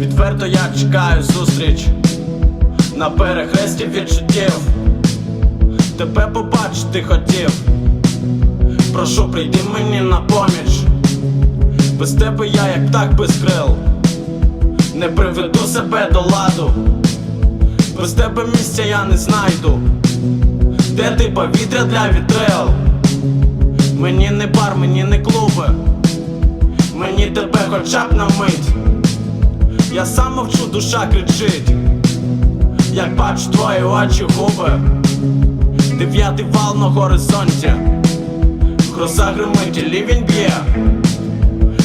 Відверто я чекаю зустріч на перехресті відчуттів. Тебе побачити хотів. Прошу, прийди мені на поміч. Без тебе я як так без крил. Не приведу себе до ладу. Без тебе місця я не знайду. Де ти повітря для вітрил? Мені не бар, мені не. Мені тебе хоча б на мить. Я сам мовчу, душа кричить. Як бачу твої очі губи. Дев'ятий вал на горизонті. Гроза гримить, і лівень б'є.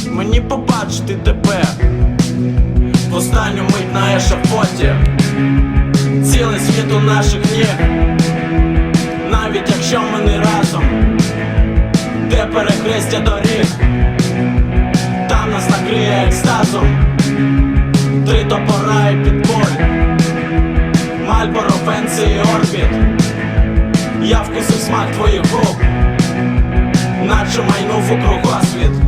Мені побачити тебе. В останню мить на ешафоті. Цілий світ у наших ніг. Навіть якщо ми не разом, де перехрестя доріг, екстазом. Три топора і підболь Мальборо, Фенсі і Орбіт. Я вкусив смак твоїх губ. Наче майнув у кругосвіт